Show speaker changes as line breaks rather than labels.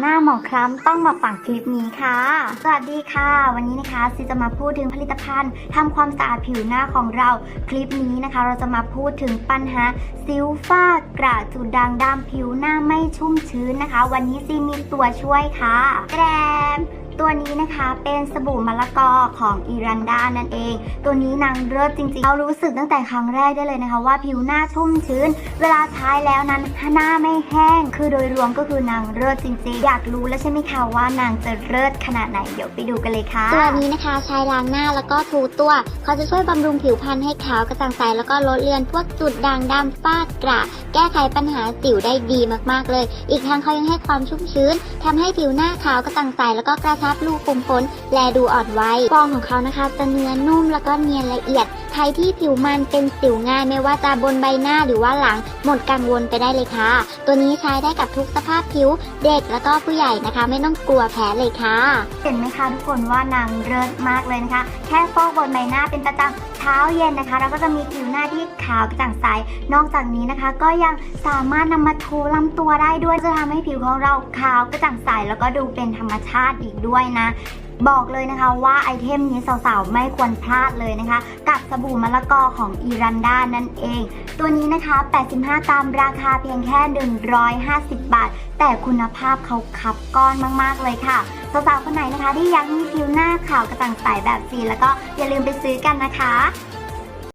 หน้าหมองคล้ำต้องมาฟังคลิปนี้ค่ะ สวัสดีค่ะ วันนี้นะคะซีจะมาพูดถึงผลิตภัณฑ์ทำความสะอาดผิวหน้าของเรา คลิปนี้นะคะ เราจะมาพูดถึงปัญหาซิวฟ้ากระจุดด่างดำผิวหน้าไม่ชุ่มชื้นนะคะ วันนี้ซีมีตัวช่วยค่ะ แกรม ตัวนี้นะคะเป็นสบู่มะละกอของอีรันดานั่นเอง ตัวนี้นางเลิศจริงๆ เรารู้สึกตั้งแต่ครั้งแรกได้เลยนะคะ ว่าผิวหน้าชุ่มชื้น เวลาใช้แล้วนั้นหน้าไม่แห้ง คือโดยรวมก็คือนางเลิศจริงๆ อยากรู้แล้วใช่ไหมคะว่านางจะเลิศขนาดไหนเดี๋ยวไปดูกันเลยค่ะ
ตัวนี้นะคะใช้ล้างหน้าแล้วก็ถูตัว เขาจะช่วยบำรุงผิวพรรณให้ขาวกระจ่างใสแล้วก็ลดเลือนพวกจุดด่างดำฝ้ากระ แก้ไขปัญหาสิวได้ดีมากๆเลย อีกทั้งเขายังให้ความชุ่มชื้นทำให้ผิวหน้าขาวกระจ่างใสแล้วก็กระชับรูขุมขนและดูอ่อนวัยฟองของเขานะคะ จะเนื้อนุ่มแล้วก็เนียนละเอียด ใครที่ผิวมันเป็นสิวง่ายไม่ว่าจะบนใบหน้าหรือว่าหลัง หมดกังวลไปได้เลยค่ะ ตัวนี้ใช้ได้กับทุกสภาพผิวเด็กแล้วก็ผู้ใหญ่นะคะ ไม่ต้องกลัวแพ้เลยค่ะ
เห็นไหมคะทุกคนว่านางเลิศมากเลยนะคะ แค่ฟอกบนใบหน้าเป็นประจำเช้าเย็นนะคะ เราก็จะมีผิวหน้าที่ขาวกระจ่างใส นอกจากนี้นะคะ ก็ยังสามารถนำมาทูลำตัวได้ด้วยจะทำให้ผิวของเราขาวกระจ่างใสแล้วก็ดูเป็นธรรมชาติอีกด้วยนะบอกเลยนะคะว่าไอเทมนี้สาวๆ ไม่ควรพลาดเลยนะคะ กับสบู่มะละกอของอีรันดานั่นเอง ตัวนี้นะคะ 85 กรัมราคาเพียงแค่ 150 บาท แต่คุณภาพเขาคับก้อนมากๆเลยค่ะ สาวๆ คนไหนนะคะที่ยังมีผิวหน้าขาวกระต่างใสแบบซีแล้วก็อย่าลืมไปซื้อกันนะคะ